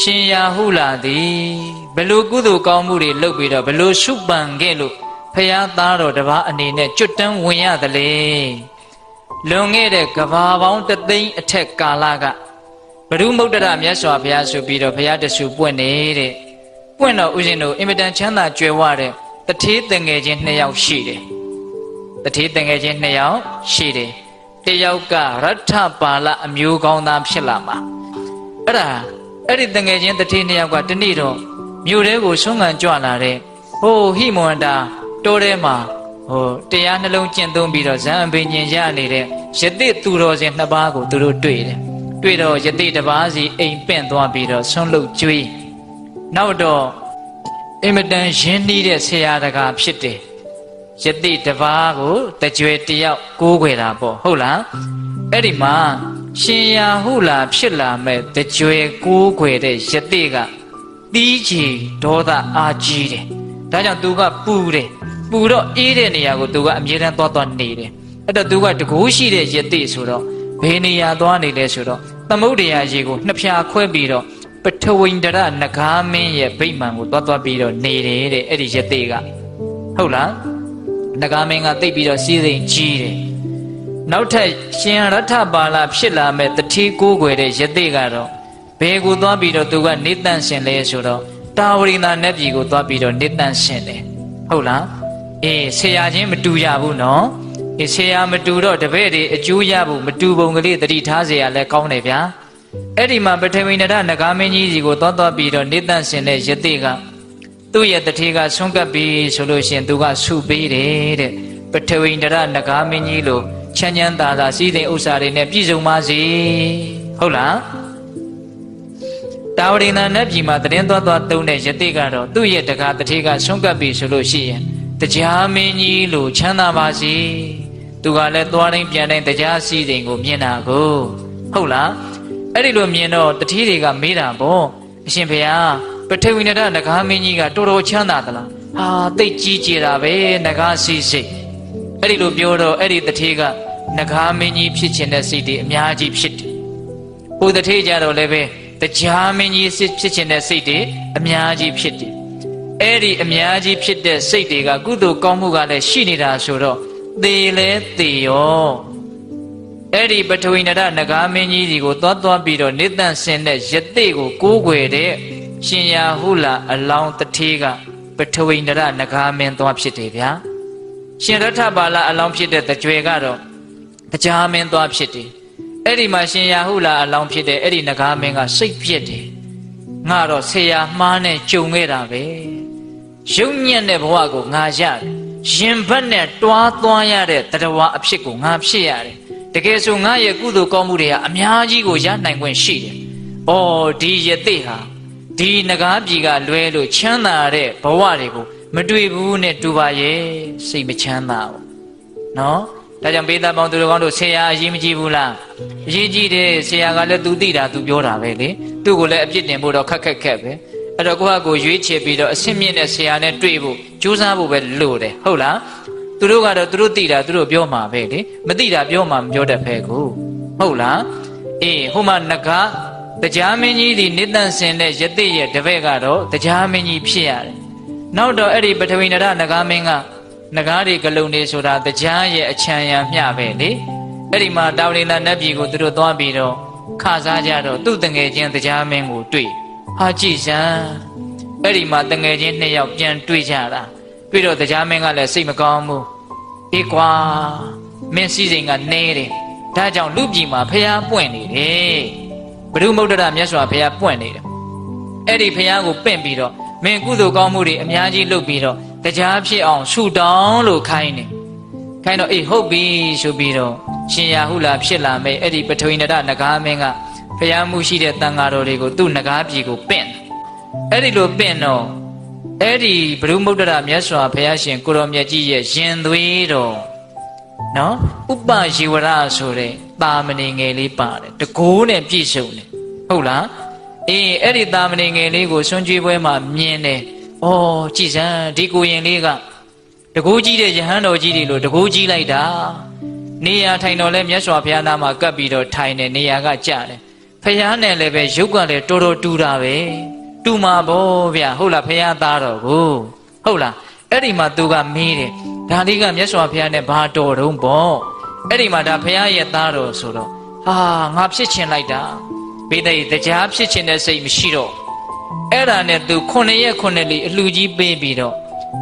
ရှင်ရာဟုလာသည်ဘလို့ကုသိုလ်ကောင်းမှုတွေလုပ်ပြီးတော့ဘလို့ရှုပန်ခဲ့လို့ဖရာသားတော်တစ်ပါးအနေနဲ့ကျွတ်တန်းဝင်ရသလဲလွန်ခဲ့တဲ့ကဘာပေါင်းတသိန်းအထက်ကာလကဘဒုမုဒ္ဒရမြတ်စွာဘုရားဆိုပြီးတော့ဘုရားတဆူပွင့်နေတဲ့ပွင့်တော့ဥရှင်တို့အင်မတန်ချမ်းသာကြွယ်ဝတဲ့တထေးတငယ်ချင်းနှစ်ယောက်ရှိတယ်တထေးတငယ်ချင်းနှစ်ယောက်ရှိတယ်တယောက်ကရထပါဠအမျိုးကောင်းသားဖြစ်လာမှာအဲ့ဒါ အဲ့ဒီတငယ်ချင်းတထေးနှစ်ယောက်ကတနေ့တော့မြို့ထဲကိုဆွမ်းခံကြွလာတဲ့ဟိုဟိမဝန္တာတိုးထဲမှာဟိုတရားနှလုံးကျင့်သုံးပြီးတော့ဇံအဘိညာဉ်ရနေတဲ့ယတိသူတော်စင်နှစ်ပါးကိုသူတို့တွေ့တယ်တွေ့တော့ယတိတစ်ပါးစီအိမ်ပင့်သွားပြီးတော့ဆွန့်လုတ်ကျွေးနောက်တော့အင်မတန်ရင်းနှီးတဲ့ဆရာတကာဖြစ်တယ်ယတိတစ်ပါးကိုတကြွယ်တယောက်ကိုးခွေတာပေါ့ဟုတ်လားအဲ့ဒီမှာ ရှင်ရာဟုလာဖြစ်လာမဲ့တကြွယ်ကိုးခွေတဲ့ယတိကတီးချီဒေါသအာကြီးတယ်ဒါကြောင့်သူကပူတယ်ပူတော့အေးတဲ့နေရာကိုသူကအမြဲတမ်းသွားသွားနေတယ်အဲ့တော့သူကတကူးရှိတဲ့ယတိဆိုတော့ဘယ်နေရာသွားနေလဲဆိုတော့သမုဒ္ဒရာရေကိုနှစ်ဖြာခွဲပြီးတော့ပထဝိန္ဒရနဂါမင်းရဲ့ဗိမာန်ကိုသွားသွားပြီးတော့နေတယ်တဲ့အဲ့ဒီယတိကဟုတ်လားနဂါမင်းကတိတ်ပြီးတော့စီးစိမ်ကြီးတယ် နောက်ထပ်ရှင်ရထပါလာဖြစ်လာမဲ့တတိကိုးကွယ်တဲ့ယတိကတော့ဘယ်ကိုသွားပြီးတော့သူကနေတန့်ရှင်လဲဆိုတော့တာဝရိန္ဒာနတ်ပြည်ကိုသွားပြီးတော့နေတန့်ရှင်တယ်ဟုတ်လားအေးဆရာချင်းမတူကြဘူးနော်အေးဆရာမတူတော့တပည့်တွေအကျိုးရဖို့မတူပုံကလေးတတိထားเสียရလဲကောင်းတယ်ဗျာအဲ့ဒီမှာပထဝီနရနဂါမင်းကြီးစီကိုသွားသွားပြီးတော့နေတန့်ရှင်တဲ့ယတိကသူ့ရဲ့တတိကဆွန့်ကပ်ပြီးဆိုလို့ရှိရင်သူကဆုပေးတယ်တဲ့ပထဝီနရနဂါမင်းကြီးလို့ ချမ်းချမ်းသာသာစီးစိမ်ဥစ္စာတွေနဲ့ပြည့်စုံပါစေဟုတ်လားတာဝရိန္ဒာနတ်ပြည်မှာတရင်သွားသွားတုံးတဲ့ယတိကတော့သူ့ရဲ့တကာတတိကဆွန့်ကပ်ပြီးဆိုလို့ရှိရင်တရားမင်းကြီးလို့ချမ်းသာပါစေသူကလည်းသွားတိုင်းပြန်တိုင်းတရားစီးစိမ်ကိုမြင်တာကိုဟုတ်လားအဲ့ဒီလိုမြင်တော့တတိတွေကမေးတာပေါ့အရှင်ဘုရားပထဝီနရနဂါမင်းကြီးကတော်တော်ချမ်းသာသလားဟာသိတ်ကြီးကြည်တာပဲနဂါစီစိတ်အဲ့ဒီလိုပြောတော့အဲ့ဒီတတိက နဂါမင်းကြီးဖြစ်ခြင်းတဲ့စိတ်တွေအများကြီးဖြစ်တယ်ဟိုတတိကြတော့လည်းပဲတရားမင်းကြီးဖြစ်ခြင်းတဲ့စိတ်တွေအများကြီးဖြစ်တယ်အဲ့ဒီအများကြီးဖြစ်တဲ့စိတ်တွေကကုသိုလ်ကောင်းမှုကလည်းရှိနေတာဆိုတော့သေလဲသေရောအဲ့ဒီပထဝီနရနဂါမင်းကြီးစီကိုသွားသွားပြီးတော့နေတန့်စင်တဲ့ယတိကိုကိုးကွယ်တဲ့ရှင်ယာဟုလာအလောင်းတထေးကပထဝီနရနဂါမင်းသွားဖြစ်တယ်ဗျာရှင်ရထပါလာအလောင်းဖြစ်တဲ့တကြွယ်ကတော့ တရားမင်းသွားဖြစ်တယ်အဲ့ဒီမှာရှင်ယာဟုလာအလောင်းဖြစ်တဲ့အဲ့ဒီနဂါမင်းကစိတ်ပြစ်တယ်ငါတော့ဆရာမှားနဲ့ကြုံခဲ့တာပဲရုပ်ညံ့တဲ့ဘဝကိုငါရတယ်ရင်ဘတ်နဲ့တွားသွားရတဲ့တရားအဖြစ်ကိုငါဖြစ်ရတယ်တကယ်ဆိုငါရဲ့ကုသိုလ်ကောင်းမှုတွေဟာအများကြီးကိုရနိုင်ခွင့်ရှိတယ်။အော်ဒီယသိဟာဒီနဂါးပြည်ကလွဲလို့ချမ်းသာတဲ့ဘဝတွေကိုမတွေ့ဘူးနဲ့တူပါရဲ့စိတ်မချမ်းသာဘူး။နော် ဒါကြောင့်ပေးသားပေါင်းသူတို့ကောင်းတို့ဆရာအရေးမကြီးဘူးလားအရေးကြီးတယ်ဆရာကလည်း तू သိတာ तू ပြောတာပဲလေသူ့ကိုလည်းအပြစ်တင်ဖို့တော့ခက်ခက်ခက်ပဲအဲ့တော့ကိုယ့်ဟာကိုယ်ရွေးချယ်ပြီးတော့အဆင့်မြင့်တဲ့ဆရာနဲ့တွေ့ဖို့ကြိုးစားဖို့ပဲလိုတယ်ဟုတ်လားသူတို့ကတော့သူတို့သိတာသူတို့ပြောမှာပဲလေမသိတာပြောမှာမပြောတတ်ဖဲကိုဟုတ်လားအေးဟိုမှာငကားတရားမင်းကြီးဒီနိတ္တန်စင်တဲ့ယတိရဲ့တပည့်ကတော့တရားမင်းကြီးဖြစ်ရတယ်နောက်တော့အဲ့ဒီပထဝီနရငကားမင်းက ငကားတွေကလုံနေဆိုတာတရားရဲ့အချမ်းရံမျှပဲလေအဲ့ဒီမှာတာဝလိန္ဒနတ်ပြည်ကိုသူတို့သွားပြီးတော့ခစားကြတော့သူ့တငယ်ချင်းတရားမင်းကိုတွေ့ဟာကြည်စံအဲ့ဒီမှာတငယ်ချင်းနှစ်ယောက်ပြန်တွေ့ကြတာပြီးတော့တရားမင်းကလည်းစိတ်မကောင်းဘူးအေးကွာမင်းစည်းစိမ်ကနေတယ်ဒါကြောင့်လူပြည်မှာဖျားပွင့်နေတယ်ဘုရုမုဒ္ဒရာမြတ်စွာဘုရားပွင့်နေတယ်အဲ့ဒီဖျားကိုပင့်ပြီးတော့မင်းကုသိုလ်ကောင်းမှုတွေအများကြီးလုပ်ပြီးတော့ တရားဖြစ်အောင်ဆူတောင်းလို့ခိုင်းတယ်ခိုင်းတော့အေးဟုတ်ပြီဆိုပြီးတော့ရှင်ရဟုလာဖြစ်လာမဲ့အဲ့ဒီပထဝီနရနဂါမင်းကဖျားမှုရှိတဲ့တန်ဃာတော်တွေကိုသူ့နဂါပြည်ကိုပင့်တယ်အဲ့ဒီလိုပင့်တော့အဲ့ဒီဘုရုမုဒ္ဒရာမြတ်စွာဘုရားရှင်ကိုရောမြတ်ကြီးရဲ့ရင်သွေးတော်နော်ဥပယေဝရဆိုတဲ့တာမဏေငယ်လေးပါတယ်တကိုးနဲ့ပြည့်စုံတယ်ဟုတ်လားအေးအဲ့ဒီတာမဏေငယ်လေးကိုဆွန်ကြွေးပွဲမှာမြင်တယ် ဩကြည်စမ်းဒီကိုရင်လေးကတကိုးကြီးတဲ့ယဟန်တော်ကြီးတွေလို့တကိုးကြီးလိုက်တာနေရာထိုင်တော်လဲမြတ်စွာဘုရားနာမှာကပ်ပြီးတော့ထိုင်နေနေရာကကြတယ်ဖះနဲ့လည်းပဲရုပ်ကလည်းတော်တော်တူတာပဲတူမှာပေါ့ဗျဟုတ်လားဖះသားတော်ကိုဟုတ်လားအဲ့ဒီမှာသူကမေးတယ်ဒါလေးကမြတ်စွာဘုရားနဲ့ဘာတော်တုံးပေါ့အဲ့ဒီမှာဒါဖះရဲ့သားတော်ဆိုတော့ဟာငါဖြစ်ချင်လိုက်တာပိဋိတရားဖြစ်ချင်တဲ့စိတ်မရှိတော့ အဲ့ဒါနဲ့သူခုနှစ်ရက်ခုနှစ်လီအလှကြီးပေးပြီးတော့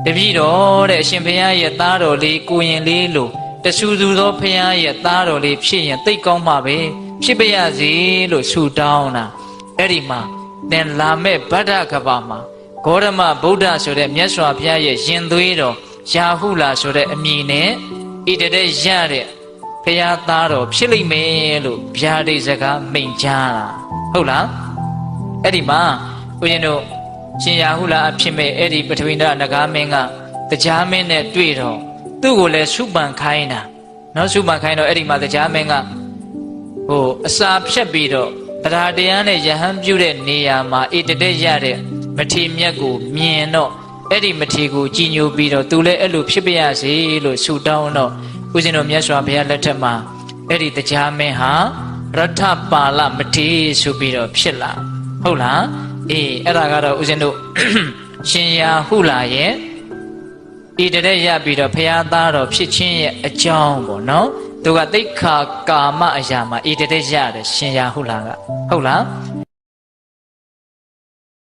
တပည့်တော်တဲ့အရှင်ဘုရားရဲ့သားတော်လေးကိုရင်လေးလို့တဆူဆူသောဘုရားရဲ့သားတော်လေးဖြစ်ရင်သိတ်ကောင်းမှာပဲဖြစ်ပါရစေလို့ဆုတောင်းတာအဲ့ဒီမှာသင်လာမဲ့ဗဒ္ဒကဘာမှာဂေါရမဗုဒ္ဓဆိုတဲ့မြတ်စွာဘုရားရဲ့ရင်သွေးတော်ယာဟုလာဆိုတဲ့အမည်နဲ့ဣတတဲ့ရတဲ့ဘုရားသားတော်ဖြစ်လိမ့်မယ်လို့ဗျာဒိတ်စကားမိန်ကြားတာဟုတ်လားအဲ့ဒီမှာ ဦးဇင်းတို့ရှင်ယာဟုလာအဖြစ်မဲ့အဲ့ဒီပထဝီနာနဂါမင်းကတရားမင်းနဲ့တွေ့တော့သူ့ကိုလည်းစုပန်ခိုင်းတာနော်စုပန်ခိုင်းတော့အဲ့ဒီမှာတရားမင်းကဟိုအစာဖြတ်ပြီးတော့တရားတရားနဲ့ယဟန်ပြုတဲ့နေရာမှာဣတတဲ့ရတဲ့မထေမြတ်ကိုမြင်တော့အဲ့ဒီမထေကိုကြည်ညိုပြီးတော့သူလည်းအဲ့လိုဖြစ်ပါရစေလို့ဆုတောင်းတော့ဦးဇင်းတို့မြတ်စွာဘုရားလက်ထက်မှာအဲ့ဒီတရားမင်းဟာရထပါလမထေဆိုပြီးတော့ဖြစ်လာဟုတ်လား အေးအဲ့ဒါကတော့ဦးဇင်းတို့ရှင်ယာဟုလာရဲ့ဤတရက်ရပြီးတော့ဖရာသားတော်ဖြစ်ချင်းရဲ့အကြောင်းပေါ့နော်သူကတိတ်ခါကာမအရာမှာဤတရက်ရတယ်ရှင်ယာဟုလာကဟုတ်လား